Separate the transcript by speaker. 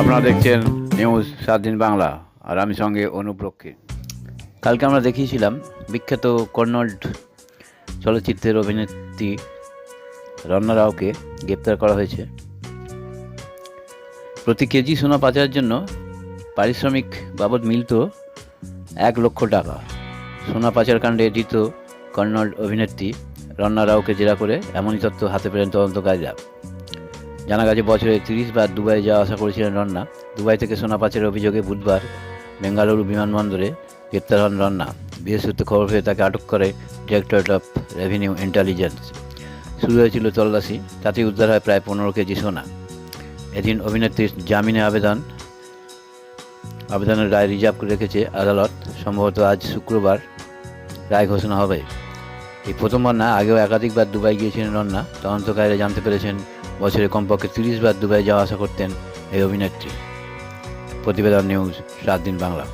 Speaker 1: আপনারা দেখছেন নিউজ সাত দিন বাংলা, আর আমি সঙ্গে অনুপ কালকে আমরা দেখিয়েছিলাম বিখ্যাত কর্নল্ড চলচ্চিত্রের অভিনেত্রী রন্না রাওকে গ্রেপ্তার করা হয়েছে। প্রতি কেজি সোনা পাচারের জন্য পারিশ্রমিক বাবদ মিলত এক লক্ষ টাকা। সোনা পাচার কাণ্ডে ধৃত কর্নল্ড অভিনেত্রী রন্না রাওকে জেরা করে এমনই তথ্য হাতে পেলেন তদন্তকারীরা। জানা গেছে বছরে তিরিশ বার দুবাই যাওয়া আসা করেছিলেন রন্না। দুবাই থেকে সোনা পাচারের অভিযোগে বুধবার বেঙ্গালুরু বিমানবন্দরে গ্রেপ্তার হন রন্না। সূত্রে খবর পেয়ে তাকে আটক করে ডিরেক্টরেট অফ রেভিনিউ ইন্টেলিজেন্স। শুরু হয়েছিল তল্লাশি তাতে উদ্ধার হয় প্রায় পনেরো কেজি সোনা। এদিন অভিনেত্রীর জামিনে আবেদন, আবেদনের রায় রিজার্ভ রেখেছে আদালত। সম্ভবত আজ শুক্রবার রায় ঘোষণা হবে। এই প্রথমবার না, আগেও একাধিকবার দুবাই গিয়েছিলেন রন্না। তদন্তকারীরা জানতে পেরেছেন বছরে কমপক্ষে তিরিশ বার দুবাই যাওয়া আসা করতেন এই অভিনেত্রী। প্রতিবেদন নিউজ, সাত দিন বাংলা।